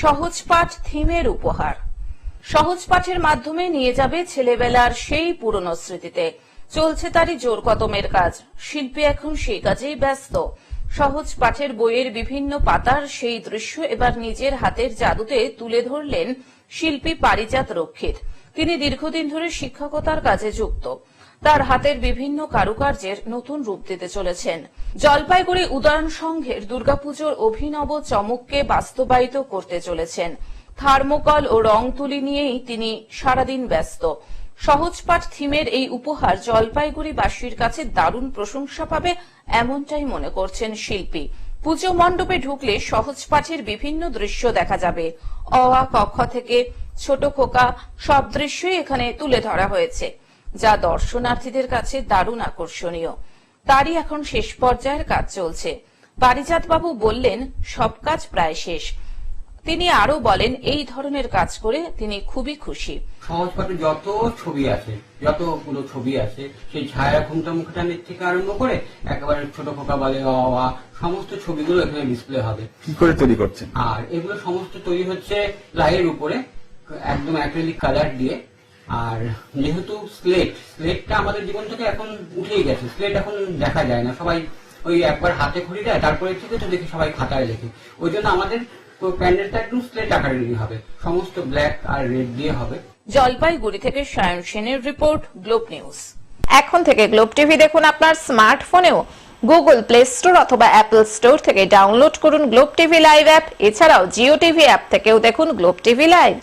সহজ পাঠ থিমের উপহার। সহজ পাঠের মাধ্যমে নিয়ে যাবে ছেলেবেলার সেই পুরনো স্মৃতিতে। চলছে তারই জোর কদমের কাজ। শিল্পী এখন সেই কাজেই ব্যস্ত। সহজ পাঠের বইয়ের বিভিন্ন পাতার সেই দৃশ্য এবার নিজের হাতের জাদুতে তুলে ধরলেন শিল্পী পারিজাত রক্ষিত। তিনি দীর্ঘদিন ধরে শিক্ষকতার কাজে যুক্ত। তার হাতের বিভিন্ন কারুকার্যের নতুন রূপ দিতে চলেছেন। জলপাইগুড়ি উদয়ন সংঘের দুর্গাপুজোর অভিনব চমককে বাস্তবায়িত করতে চলেছেন। থার্মোকল ও রং তুলি নিয়েই তিনি সারাদিন ব্যস্ত। সহজপাঠ থিমের এই উপহার জলপাইগুড়িবাসীর কাছে দারুণ প্রশংসা পাবে এমনটাই মনে করছেন শিল্পী। পুজো মণ্ডপে ঢুকলে সহজ পাঠের বিভিন্ন দৃশ্য দেখা যাবে। অ আ কক্ষ থেকে ছোট খোকা সব দৃশ্যই এখানে তুলে ধরা হয়েছে, যা দর্শনার্থীদের কাছে দারুণ আকর্ষণীয়। তারই এখন শেষ পর্যায়ের কাজ চলছে। পারিজাত বাবু বললেন, সব কাজ প্রায় শেষ। তিনি আরও বলেন এই ধরনের কাজ করে তিনি খুবই খুশি। সহজপাঠে যত ছবি আছে যতগুলো ছবি আছে সেই ছায়া ঘুমটা মুখটানের থেকে আরম্ভ করে একেবারে ছোট খোকা বলে সমস্ত ছবিগুলো এখানে ডিসপ্লে হবে। কি করে তৈরি করছেন? আর এগুলো সমস্ত তৈরি হচ্ছে লাইয়ের উপরে একদম অ্যাক্রিলিক কালার দিয়ে। আর যেহেতু স্লেট স্লেটটা আমাদের জীবন থেকে এখন উঠেই গেছে। স্লেট এখন দেখা যায় না। সবাই ওই একবার হাতে খড়ি দেয় তারপরে থেকে তো দেখি সবাই খাতায় লেখে। ওই জন্য আমাদের প্যান্ডেলটা একদম স্লেট আকারেরই হবে। সমস্ত ব্ল্যাক আর রেড দিয়ে হবে। জলপাইগুড়ি থেকে সায়ন সেনের রিপোর্ট গ্লোব নিউজ এখন থেকে গ্লোব টিভি দেখুন আপনার স্মার্টফোনেও গুগল প্লে স্টোর অথবা অ্যাপল স্টোর থেকে ডাউনলোড করুন গ্লোব টিভি লাইভ অ্যাপ এছাড়াও জিও টিভি অ্যাপ থেকেও দেখুন গ্লোব টিভি লাইভ